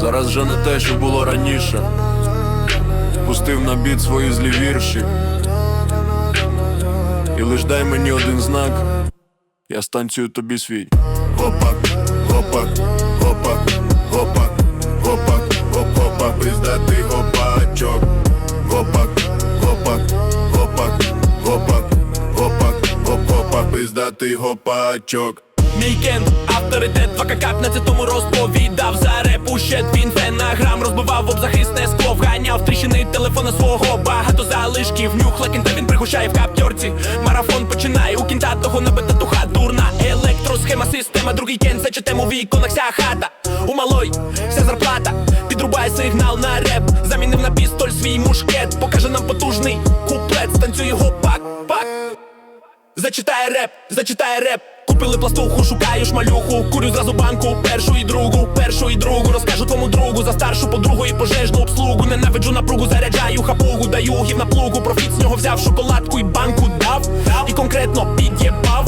Зараз вже не те, що було раніше. Пустив на біт свої злі вірші. І лиш дай мені один знак, я станцюю тобі свій. Гопак, гопак, гопак, гопак, гопак, гоп, гопак, пиздатий гопачок. Гопак, гопак, гопак, гопак, гопак, гоп, гопак, пиздатий гопачок. Мій кент, авторитет, 2 15 розповідав. За репу ще твін фенаграм Розбивав об захисне скло, вганяв тріщини телефона свого. Багато залишків, нюхла кінта він пригощає в каптьорці Марафон починає у кінта того набита туха дурна. Електросхема, система, другий кент, зачетем у віконах вся хата. У малой вся зарплата, підрубає сигнал на реп. Замінив на пістоль свій мушкет, покаже нам потужний куплет, станцює його пак, пак. Зачитає реп, зачитає реп. Купили пластуху, шукаю шмалюху, курю зразу банку, першу і другу, першу і другу, розкажу твому другу за старшу подругу і пожежну обслугу. Ненавиджу напругу, заряджаю хапугу, даю гів на плугу. Профіт з нього взяв шоколадку і банку дав. І конкретно під'єбав.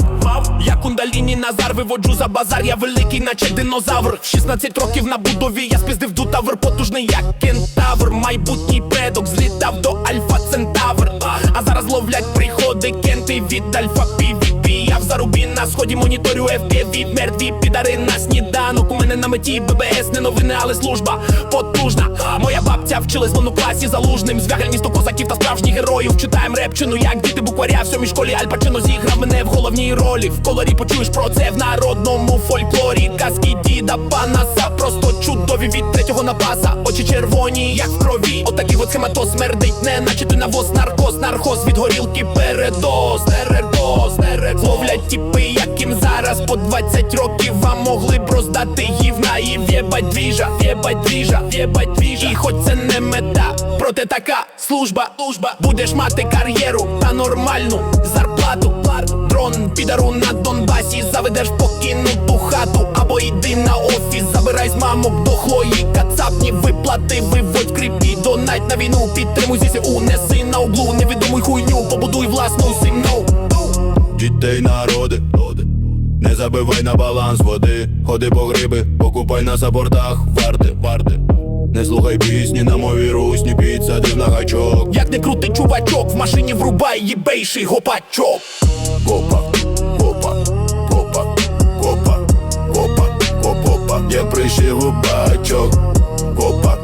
Я кундаліні Назар виводжу за базар, я великий, наче динозавр. В 16 років на будові я спіздив дутавр, потужний як кентавр. Майбутній предок злітав до Альфа Центавр. А зараз ловлять приходи кенти від Альфа PvP сході моніторю FPV Мертві підари на сніданок. У мене на меті ББС, не новини, але служба потужна. Моя бабця вчилась в класі залужним. Звягель місто козаків та справжніх героїв. Читаєм репчину, як діти букваря. В сьомій школі Аль Пачино зіграв мене в головній ролі. В колорі почуєш про це в народному фольклорі. Казки діда Панаса Просто чудові. Від третього напаса Очі червоні, як в крові. Отакий от схематоз смердить, не наче ти навоз Наркоз, нархоз від горілки передоз нередоз Ловлять тіпи, яким зараз по 20 років Вам могли б роздати гівна І в'єбать двіжа, в'єбать двіжа, в'єбать двіжа. І хоч це не мета, проте така служба, служба. Будеш мати кар'єру та нормальну зарплату. Дрон підару на Донбасі Заведеш покинуту хату. Або йди на офіс, забирай з мамок дохлої Кацапні виплати, виводь кріпі Донать на війну, підтримуй ЗСУ Неси на углу, невідомуй хуйню Побудуй власну сім'ю Дітей народи, не забивай на баланс води, ходи по гриби, покупай на забордах, варти, варти. Не слухай пісні на мові русні, підсадив на гачок. Як не крутий чувачок, в машині врубай їбейший гопачок Гопа, гопа, гопа, гопа, гопа, гоп, гопа. Я прийшов у бачок. Гопа,